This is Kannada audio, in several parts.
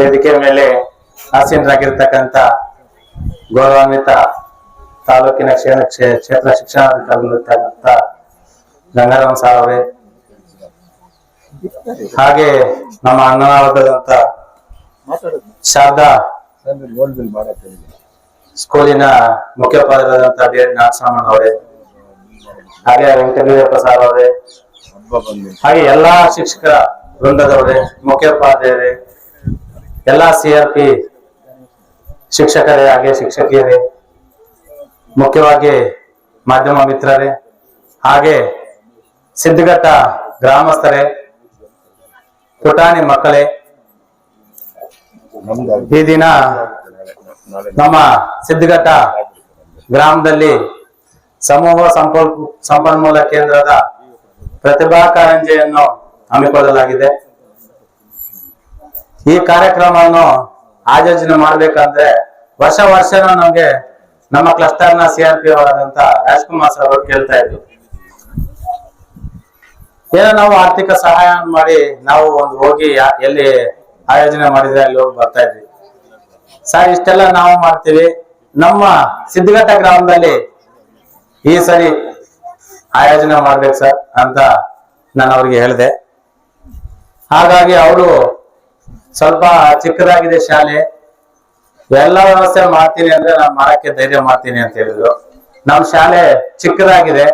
ವೇದಿಕೆ ಮೇಲೆ ಆಸೀನರಾಗಿರ್ತಕ್ಕಂಥ ಗೌರವಾನ್ವಿತ ತಾಲೂಕಿನ ಕ್ಷೇತ್ರ ಕ್ಷೇ- ಕ್ಷೇತ್ರ ಶಿಕ್ಷಣಾಧಿಕಾರಿಗಳಿರ್ತಕ್ಕಂಥ ಗಂಗಾರಾಮ್ ಸಾರ್ ಅವರೇ, ಹಾಗೆ ನಮ್ಮ ಅನ್ನವಾದಂತ ಶಾರದಾ ಸ್ಕೂಲಿನ ಮುಖ್ಯೋಪಾಧ್ಯಾಯರಾದಂತ ಡಿ ಎನ್ ಅವರೇ, ಹಾಗೆ ವೆಂಕಟವೀರಪ್ಪ ಸಾರ್ ಅವರೇ, ಹಾಗೆ ಎಲ್ಲಾ ಶಿಕ್ಷಕ ವೃಂದದವರೇ, ಮುಖ್ಯೋಪಾಧ್ಯಾಯರೇ ಎಲ್ಲಾ ಸಿ ಆರ್ ಪಿ ಶಿಕ್ಷಕರೇ ಹಾಗೆ ಶಿಕ್ಷಕಿಯರೇ, ಮುಖ್ಯವಾಗಿ ಮಾಧ್ಯಮ ಮಿತ್ರರೇ, ಹಾಗೆ ಸಿದ್ಧಘಟ್ಟ ಗ್ರಾಮಸ್ಥರೇ, ಪುಟಾಣಿ ಮಕ್ಕಳೇ, ಈ ದಿನ ನಮ್ಮ ಸಿದ್ಧಘಟ್ಟ ಗ್ರಾಮದಲ್ಲಿ ಸಮೂಹ ಸಂಪನ್ಮೂಲ ಕೇಂದ್ರದ ಪ್ರತಿಭಾ ಕಾರಂಜಿಯನ್ನು ಹಮ್ಮಿಕೊಳ್ಳಲಾಗಿದೆ. ಈ ಕಾರ್ಯಕ್ರಮವನ್ನು ಆಯೋಜನೆ ಮಾಡ್ಬೇಕಂದ್ರೆ ವರ್ಷ ವರ್ಷನೂ ನಮ್ಗೆ ನಮ್ಮ ಕ್ಲಸ್ಟರ್ನ ಸಿ ಆರ್ ಪಿ ಅವರಾದಂತ ರಾಜ್ಕುಮಾರ್ ಸರ್ ಅವರು ಕೇಳ್ತಾ ಇದ್ರು. ಏನೋ ನಾವು ಆರ್ಥಿಕ ಸಹಾಯ ಮಾಡಿ ನಾವು ಒಂದು ಹೋಗಿ ಎಲ್ಲಿ ಆಯೋಜನೆ ಮಾಡಿದ್ರೆ ಅಲ್ಲಿ ಹೋಗಿ ಬರ್ತಾ ಇದ್ವಿ. ಸರ್, ಇಷ್ಟೆಲ್ಲ ನಾವು ಮಾಡ್ತೀವಿ. ನಮ್ಮ ಸಿದ್ಧಘಟ್ಟ ಗ್ರಾಮದಲ್ಲಿ ಈ ಸರಿ ಆಯೋಜನೆ ಮಾಡ್ಬೇಕು ಸರ್ ಅಂತ ನಾನು ಅವ್ರಿಗೆ ಹೇಳಿದೆ. ಹಾಗಾಗಿ ಅವರು ಸ್ವಲ್ಪ ಚಿಕ್ಕದಾಗಿದೆ ಶಾಲೆ. ಎಲ್ಲ ವ್ಯವಸ್ಥೆ ಮಾಡ್ತೀನಿ ಅಂದ್ರೆ ನಾನು ಮಾಡಕ್ಕೆ ಧೈರ್ಯ ಮಾಡ್ತೀನಿ ಅಂತ ಹೇಳಿದ್ರು. ನಮ್ ಶಾಲೆ ಚಿಕ್ಕದಾಗಿದೆ.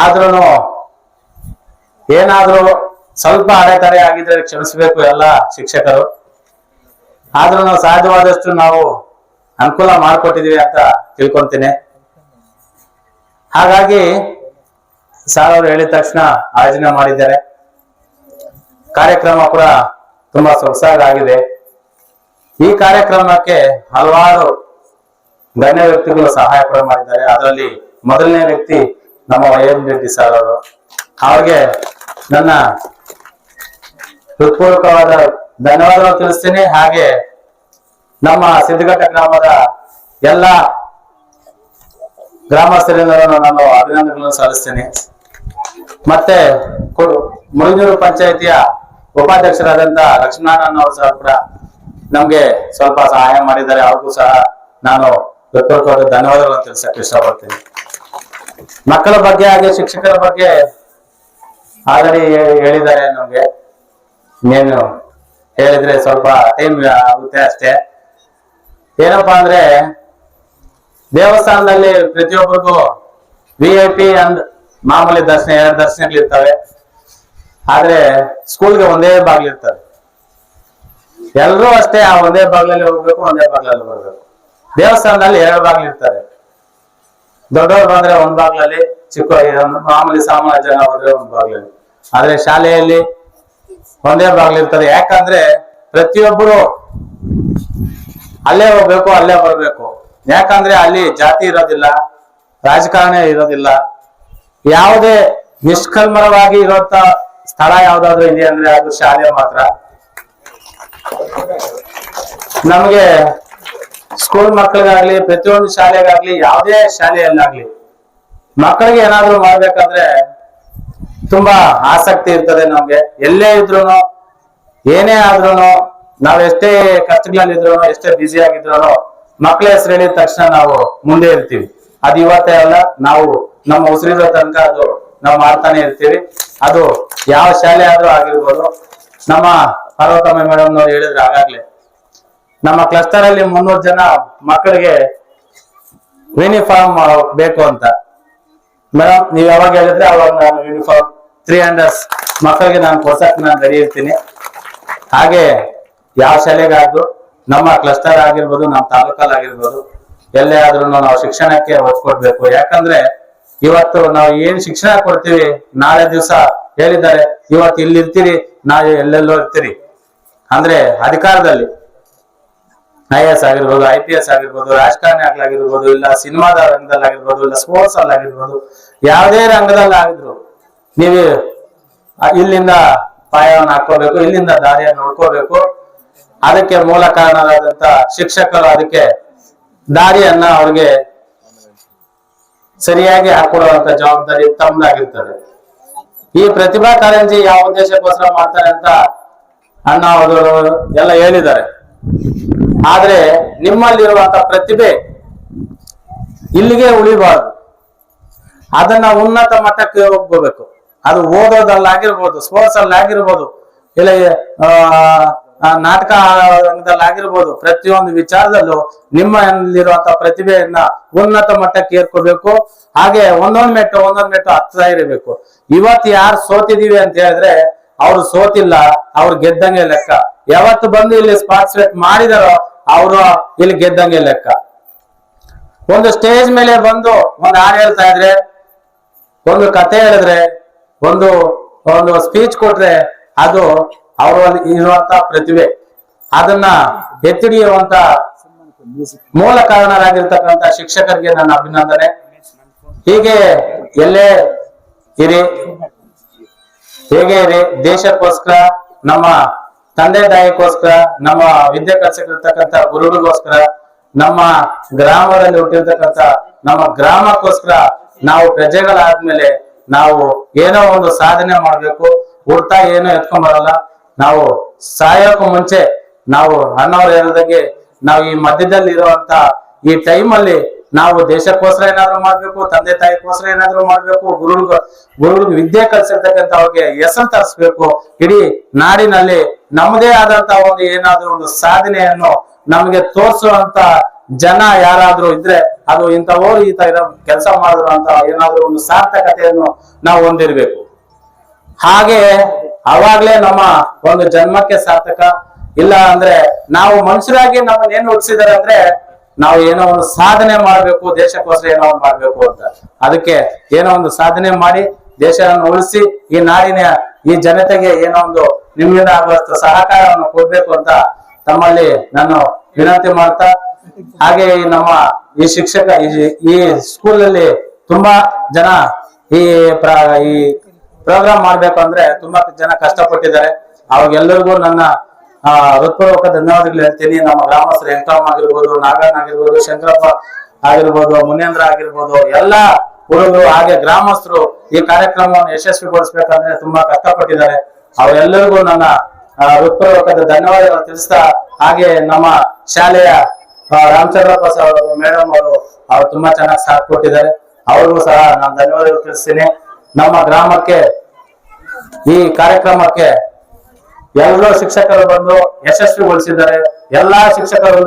ಆದ್ರೂ ಏನಾದ್ರೂ ಸ್ವಲ್ಪ ಅಡೆತಡೆ ಆಗಿದ್ರೆ ಕ್ಷಮಿಸ್ಬೇಕು ಎಲ್ಲ ಶಿಕ್ಷಕರು. ಆದ್ರೂ ನಾವು ಸಾಧ್ಯವಾದಷ್ಟು ನಾವು ಅನುಕೂಲ ಮಾಡಿಕೊಟ್ಟಿದೀವಿ ಅಂತ ತಿಳ್ಕೊಂತೀನಿ. ಹಾಗಾಗಿ ಸಾರ್ ಅವರು ಹೇಳಿದ ತಕ್ಷಣ ಆಯೋಜನೆ ಮಾಡಿದ್ದಾರೆ. ಕಾರ್ಯಕ್ರಮ ಕೂಡ ತುಂಬಾ ಸೊಗಸಾಗಿದೆ ಈ ಕಾರ್ಯಕ್ರಮಕ್ಕೆ ಹಲವಾರು ಗಣ್ಯ ವ್ಯಕ್ತಿಗಳು ಸಹಾಯ ಕೂಡ ಮಾಡಿದ್ದಾರೆ. ಅದರಲ್ಲಿ ಮೊದಲನೇ ವ್ಯಕ್ತಿ ನಮ್ಮ ವೈ ಎಂ ರೆಡ್ಡಿ ಸರ್ ಅವರು. ಅವ್ರಿಗೆ ನನ್ನ ಹೃತ್ಪೂರ್ವಕವಾದ ಧನ್ಯವಾದಗಳು ತಿಳಿಸ್ತೀನಿ. ಹಾಗೆ ನಮ್ಮ ಸಿದ್ಧಘಟ್ಟ ಗ್ರಾಮದ ಎಲ್ಲ ಗ್ರಾಮಸ್ಥರಿಂದ ನಾನು ಅಭಿನಂದನೆಗಳನ್ನು ಸಲ್ಲಿಸ್ತೇನೆ. ಮತ್ತೆ ಮುಳಿನೂರು ಪಂಚಾಯಿತಿಯ ಉಪಾಧ್ಯಕ್ಷರಾದಂತ ಲಕ್ಷ್ಮೀನಾರಾಯಣ ಅವರು ಸಹ ಕೂಡ ನಮ್ಗೆ ಸ್ವಲ್ಪ ಸಹಾಯ ಮಾಡಿದ್ದಾರೆ. ಅವ್ರಿಗೂ ಸಹ ನಾನು ಹೃತ್ಪೂರ್ವಕವಾದ ಧನ್ಯವಾದಗಳನ್ನು ತಿಳಿಸಕ್ಕೆ ಇಷ್ಟಪಡ್ತೀನಿ. ಮಕ್ಕಳ ಬಗ್ಗೆ ಹಾಗೆ ಶಿಕ್ಷಕರ ಬಗ್ಗೆ ಆಲ್ರೆಡಿ ಹೇಳಿದ್ದಾರೆ ನಮ್ಗೆ. ಇನ್ನೇನು ಹೇಳಿದ್ರೆ ಸ್ವಲ್ಪ ಟೈಮ್ ಆಗುತ್ತೆ ಅಷ್ಟೇ. ಏನಪ್ಪಾ ಅಂದ್ರೆ ದೇವಸ್ಥಾನದಲ್ಲಿ ಪ್ರತಿಯೊಬ್ಬರಿಗೂ ವಿ ಐ ಪಿ ಅಂಡ್ ಮಾಮೂಲಿ ದರ್ಶನ, ಎರಡು ದರ್ಶನಗಳಿರ್ತವೆ. ಆದ್ರೆ ಸ್ಕೂಲ್ಗೆ ಒಂದೇ ಬಾಗ್ಲಿರ್ತವೆ ಎಲ್ಲರೂ ಅಷ್ಟೇ ಆ ಒಂದೇ ಬಾಗ್ಲಲ್ಲಿ ಹೋಗ್ಬೇಕು, ಒಂದೇ ಬಾಗ್ಲಲ್ಲಿ ಬರ್ಬೇಕು. ದೇವಸ್ಥಾನದಲ್ಲಿ ಎರಡು ಬಾಗ್ಲಿರ್ತಾರೆ ದೊಡ್ಡವ್ರು ಬಂದ್ರೆ ಒಂದ್ ಬಾಗ್ಲಲ್ಲಿ ಚಿಕ್ಕ ಮಾಮೂಲಿ ಸಾಮಾನ್ಯ ಜನ ಹೋದ್ರೆ ಒಂದ್ ಬಾಗ್ಲಲ್ಲಿ. ಆದ್ರೆ ಶಾಲೆಯಲ್ಲಿ ಒಂದೇ ಬಾಗ್ಲಿರ್ತದೆ ಯಾಕಂದ್ರೆ ಪ್ರತಿಯೊಬ್ಬರು ಅಲ್ಲೇ ಹೋಗ್ಬೇಕು, ಅಲ್ಲೇ ಬರ್ಬೇಕು. ಯಾಕಂದ್ರೆ ಅಲ್ಲಿ ಜಾತಿ ಇರೋದಿಲ್ಲ, ರಾಜಕಾರಣ ಇರೋದಿಲ್ಲ. ಯಾವುದೇ ನಿಷ್ಕಲ್ಮರವಾಗಿ ಇರುವಂತ ಸ್ಥಳ ಯಾವ್ದಾದ್ರು ಇದೆ ಅಂದ್ರೆ ಅದು ಶಾಲೆ ಮಾತ್ರ. ನಮಗೆ ಸ್ಕೂಲ್ ಮಕ್ಕಳಿಗಾಗ್ಲಿ, ಪ್ರತಿಯೊಂದು ಶಾಲೆಗಾಗ್ಲಿ, ಯಾವುದೇ ಶಾಲೆಯಲ್ಲಾಗ್ಲಿ, ಮಕ್ಕಳಿಗೆ ಏನಾದ್ರು ಮಾಡ್ಬೇಕಂದ್ರೆ ತುಂಬಾ ಆಸಕ್ತಿ ಇರ್ತದೆ ನಮ್ಗೆ. ಎಲ್ಲೇ ಇದ್ರು ಏನೇ ಆದ್ರೂ ನಾವ್ ಎಷ್ಟೇ ಕಷ್ಟಗಳಲ್ಲಿದ್ರು ಎಷ್ಟೇ ಬ್ಯುಸಿ ಆಗಿದ್ರು ಮಕ್ಕಳ ಹೆಸರು ಹೇಳಿದ ತಕ್ಷಣ ನಾವು ಮುಂದೆ ಇರ್ತೀವಿ. ಅದು ಇವತ್ತೇ ಅಲ್ಲ, ನಾವು ನಮ್ಮ ಉಸಿರಿರೋ ತನಕ ಅದು ನಾವು ಮಾಡ್ತಾನೆ ಇರ್ತೀವಿ. ಅದು ಯಾವ ಶಾಲೆ ಆದ್ರೂ ಆಗಿರ್ಬೋದು. ನಮ್ಮ ಪಾರ್ವತಮ್ಮ ಮೇಡಮ್ ನವ್ರು ಹೇಳಿದ್ರೆ ಆಗಾಗ್ಲೇ ನಮ್ಮ ಕ್ಲಸ್ಟರ್ ಅಲ್ಲಿ ಮುನ್ನೂರು ಜನ ಮಕ್ಕಳಿಗೆ ಯೂನಿಫಾರ್ಮ್ ಬೇಕು ಅಂತ. ಮೇಡಮ್ ನೀವ್ ಯಾವಾಗ ಹೇಳಿದ್ರೆ ಅವಾಗ ನಾನು ಯೂನಿಫಾರ್ಮ್ ತ್ರೀ ಹಂಡ್ರೆಡ್ ಮಕ್ಕಳಿಗೆ ನಾನು ಕೊಡ್ಸಕ್ ನಾನು ರೆಡಿ ಇರ್ತೀನಿ ಹಾಗೆ ಯಾವ ಶಾಲೆಗಾದ್ರು ನಮ್ಮ ಕ್ಲಸ್ಟರ್ ಆಗಿರ್ಬೋದು, ನಮ್ಮ ತಾಲೂಕಲ್ಲಿ ಆಗಿರ್ಬೋದು ಎಲ್ಲೇ ಆದ್ರೂ ನಾವು ಶಿಕ್ಷಣಕ್ಕೆ ಒತ್ತು ಕೊಡ್ಬೇಕು ಯಾಕಂದ್ರೆ ಇವತ್ತು ನಾವು ಏನ್ ಶಿಕ್ಷಣ ಕೊಡ್ತೀವಿ? ನಾಳೆ ದಿವಸ ಹೇಳಿದ್ದಾರೆ, ಇವತ್ತು ಇಲ್ಲಿ ಇರ್ತೀರಿ, ನಾಳೆ ಎಲ್ಲೆಲ್ಲೋ ಇರ್ತೀರಿ. ಅಂದ್ರೆ ಅಧಿಕಾರದಲ್ಲಿ. ಐ ಎಸ್ ಆಗಿರ್ಬೋದು, ಐ ಪಿ ಎಸ್ ಆಗಿರ್ಬೋದು, ರಾಜಕಾರಣಿ ಆಗ್ಲಾಗಿರ್ಬೋದು, ಇಲ್ಲ ಸಿನಿಮಾದ ರಂಗದಲ್ಲಿ ಆಗಿರ್ಬೋದು ಇಲ್ಲ ಸ್ಪೋರ್ಟ್ಸ್ ಅಲ್ಲಿ ಆಗಿರ್ಬೋದು ಯಾವುದೇ ರಂಗದಲ್ಲಿ ಆಗಿದ್ರು ನೀವು ಇಲ್ಲಿಂದ ಪಾಯವನ್ನು ಹಾಕೋಬೇಕು ಇಲ್ಲಿಂದ ದಾರಿಯನ್ನು ನೋಡ್ಕೋಬೇಕು ಅದಕ್ಕೆ ಮೂಲ ಕಾರಣರಾದಂತ ಶಿಕ್ಷಕರು ಅದಕ್ಕೆ ದಾರಿಯನ್ನ ಅವ್ರಿಗೆ ಸರಿಯಾಗಿ ಹಾಕೊಡುವಂತ ಜವಾಬ್ದಾರಿ ತಮ್ಮದಾಗಿರ್ತದೆ ಈ ಪ್ರತಿಭಾ ಕಾರಂಜಿ ಯಾವ ಉದ್ದೇಶಕ್ಕೋಸ್ಕರ ಮಾಡ್ತಾರೆ ಅಂತ ಅಣ್ಣ ಅವರು ಎಲ್ಲ ಹೇಳಿದ್ದಾರೆ. ಆದ್ರೆ ನಿಮ್ಮಲ್ಲಿರುವಂತ ಪ್ರತಿಭೆ ಇಲ್ಲಿಗೆ ಉಳಿಬಾರದು. ಅದನ್ನ ಉನ್ನತ ಮಟ್ಟಕ್ಕೆ ಹೋಗ್ಬೋಬೇಕು ಅದು ಓದೋದಲ್ಲಾಗಿರ್ಬೋದು ಸ್ಪೋರ್ಟ್ಸ್ ಅಲ್ಲಿ ಆಗಿರ್ಬೋದು ಇಲ್ಲ ನಾಟಕ ರಂಗದಲ್ಲಿ ಆಗಿರ್ಬೋದು ಪ್ರತಿಯೊಂದು ವಿಚಾರದಲ್ಲೂ ನಿಮ್ಮಲ್ಲಿರುವಂತ ಪ್ರತಿಭೆಯನ್ನ ಉನ್ನತ ಮಟ್ಟಕ್ಕೆ ಏರ್ಕೋಬೇಕು. ಹಾಗೆ ಒಂದೊಂದ್ ಮೆಟ್ಟು ಒಂದೊಂದ್ ಮೆಟ್ಟು ಹತ್ತಾ ಇರಬೇಕು. ಇವತ್ತು ಯಾರು ಸೋತಿದೀವಿ ಅಂತ ಹೇಳಿದ್ರೆ, ಅವ್ರು ಸೋತಿಲ್ಲ, ಅವ್ರು ಗೆದ್ದಂಗೆ ಲೆಕ್ಕ. ಯಾವತ್ತು ಬಂದು ಇಲ್ಲಿ ಪಾರ್ಟಿಸಿಪೇಟ್ ಮಾಡಿದಾರೋ, ಅವರು ಇಲ್ಲಿ ಗೆದ್ದಂಗೆ ಲೆಕ್ಕ. ಒಂದು ಸ್ಟೇಜ್ ಮೇಲೆ ಬಂದು ಒಂದು ಹಾಡು ಹೇಳ್ತಾ ಇದ್ರೆ, ಒಂದು ಕತೆ ಹೇಳಿದ್ರೆ, ಒಂದು ಒಂದು ಸ್ಪೀಚ್ ಕೊಟ್ರೆ, ಅದು ಅವರಲ್ಲಿ ಇರುವಂತ ಪ್ರತಿಭೆ, ಅದನ್ನ ಎತ್ತಿಡಿಯುವಂತ ಮೂಲ ಕಾರಣರಾಗಿರ್ತಕ್ಕಂತ ಶಿಕ್ಷಕರಿಗೆ ನನ್ನ ಅಭಿನಂದನೆ. ಹೀಗೆ ಎಲ್ಲೇ ಇರಿ, ಹೇಗೆ ಇರಿ, ದೇಶಕ್ಕೋಸ್ಕರ, ನಮ್ಮ ತಂದೆ ತಾಯಿಗೋಸ್ಕರ, ನಮ್ಮ ವಿದ್ಯೆ ಕಲಿಸಿರ್ತಕ್ಕಂಥ ಗುರುಗಳಿಗೋಸ್ಕರ, ನಮ್ಮ ಗ್ರಾಮದಲ್ಲಿ ಹುಟ್ಟಿರ್ತಕ್ಕಂಥ, ನಮ್ಮ ಗ್ರಾಮಕ್ಕೋಸ್ಕರ ನಾವು ಪ್ರಜೆಗಳಾದ್ಮೇಲೆ ನಾವು ಏನೋ ಒಂದು ಸಾಧನೆ ಮಾಡ್ಬೇಕು, ಹುಡ್ತಾ ಏನೋ ಎತ್ಕೊಂಡ್ ಬರಲ್ಲ. ನಾವು ಸಾಯೋಕ್ಕೂ ಮುಂಚೆ ನಾವು ಅಣ್ಣವ್ರು ಹೇಳಿದಂಗೆ ನಾವು ಈ ಮಧ್ಯದಲ್ಲಿ ಇರುವಂತ ಈ ಟೈಮ್ ಅಲ್ಲಿ ನಾವು ದೇಶಕ್ಕೋಸ್ಕರ ಏನಾದ್ರು ಮಾಡ್ಬೇಕು, ತಂದೆ ತಾಯಿಗೋಸ್ಕರ ಏನಾದ್ರು ಮಾಡ್ಬೇಕು ಗುರುಗಳು ಗುರುಗಳಿಗೆ ವಿದ್ಯೆ ಕಲ್ಸಿರ್ತಕ್ಕಂತ ಅವ್ರಿಗೆ ಹೆಸರು ತರಿಸ್ಬೇಕು. ಇಡೀ ನಾಡಿನಲ್ಲಿ ನಮ್ಮದೇ ಆದಂತ ಒಂದು ಏನಾದ್ರೂ ಒಂದು ಸಾಧನೆಯನ್ನು ನಮಗೆ ತೋರಿಸುವಂತ ಜನ ಯಾರಾದ್ರೂ ಇದ್ರೆ ಅದು ಇಂಥವ್ರು ಈ ತರ ಕೆಲಸ ಮಾಡಿದ್ರು ಅಂತ ಏನಾದ್ರೂ ಒಂದು ಸಾರ್ಥಕತೆಯನ್ನು ನಾವು ಹೊಂದಿರ್ಬೇಕು. ಹಾಗೆ ಅವಾಗ್ಲೇ ನಮ್ಮ ಒಂದು ಜನ್ಮಕ್ಕೆ ಸಾರ್ಥಕ. ಇಲ್ಲ ಅಂದ್ರೆ ನಾವು ಮನುಷ್ಯರಾಗಿ ನಮ್ಮನ್ನ ಏನ್ ಹುಟ್ಟಿಸಿದಾರೆ ಅಂದ್ರೆ ನಾವು ಏನೋ ಒಂದು ಸಾಧನೆ ಮಾಡ್ಬೇಕು, ದೇಶಕ್ಕೋಸ್ಕರ ಏನೋ ಒಂದು ಮಾಡ್ಬೇಕು ಅಂತ. ಅದಕ್ಕೆ ಏನೋ ಒಂದು ಸಾಧನೆ ಮಾಡಿ, ದೇಶವನ್ನು ಉಳಿಸಿ, ಈ ನಾಡಿನ, ಈ ಜನತೆಗೆ ಏನೋ ಒಂದು ನಿಮ್ಮಿಂದ ಆಗುವಷ್ಟು ಸಹಕಾರವನ್ನು ಕೊಡ್ಬೇಕು ಅಂತ ತಮ್ಮಲ್ಲಿ ನಾನು ವಿನಂತಿ ಮಾಡ್ತಾ, ಹಾಗೆ ನಮ್ಮ ಈ ಶಿಕ್ಷಕ, ಈ- ಸ್ಕೂಲ್ ಅಲ್ಲಿ ತುಂಬಾ ಜನ ಈ ಈ ಪ್ರೋಗ್ರಾಮ್ ಮಾಡ್ಬೇಕು ಅಂದ್ರೆ ತುಂಬಾ ಜನ ಕಷ್ಟಪಟ್ಟಿದ್ದಾರೆ. ಅವ್ರಿಗೆಲ್ಲರಿಗೂ ನನ್ನ ಹೃತ್ಪೂರ್ವಕ ಧನ್ಯವಾದಗಳು ಹೇಳ್ತೀನಿ. ನಮ್ಮ ಗ್ರಾಮಸ್ಥರು ಎಂಕಾಮ್ ಆಗಿರ್ಬೋದು, ನಾಗಣ್ಣ ಆಗಿರ್ಬೋದು, ಶಂಕರಪ್ಪ ಆಗಿರ್ಬೋದು, ಮುನೇಂದ್ರ ಆಗಿರ್ಬೋದು, ಎಲ್ಲಾ ಹುಡುಗರು ಹಾಗೆ ಗ್ರಾಮಸ್ಥರು ಈ ಕಾರ್ಯಕ್ರಮವನ್ನು ಯಶಸ್ವಿಗೊಳಿಸ್ಬೇಕಂದ್ರೆ ತುಂಬಾ ಕಷ್ಟಪಟ್ಟಿದ್ದಾರೆ. ಅವರೆಲ್ಲರಿಗೂ ನನ್ನ ಹೃತ್ಪೂರ್ವಕದ ಧನ್ಯವಾದಗಳು ತಿಳಿಸ್ತಾ, ಹಾಗೆ ನಮ್ಮ ಶಾಲೆಯ ರಾಮಚಂದ್ರಪ್ಪ ಸರ್ ಮೇಡಮ್ ಅವರು, ಅವ್ರು ತುಂಬಾ ಚೆನ್ನಾಗಿ ಸಾಥ್ ಕೊಟ್ಟಿದ್ದಾರೆ. ಅವ್ರಿಗೂ ಸಹ ನಾನು ಧನ್ಯವಾದಗಳು ತಿಳಿಸ್ತೀನಿ. ನಮ್ಮ ಗ್ರಾಮಕ್ಕೆ ಈ ಕಾರ್ಯಕ್ರಮಕ್ಕೆ ಎಲ್ಲರೂ ಶಿಕ್ಷಕರು ಬಂದು ಯಶಸ್ವಿಗೊಳಿಸಿದ್ದಾರೆ. ಎಲ್ಲಾ ಶಿಕ್ಷಕರು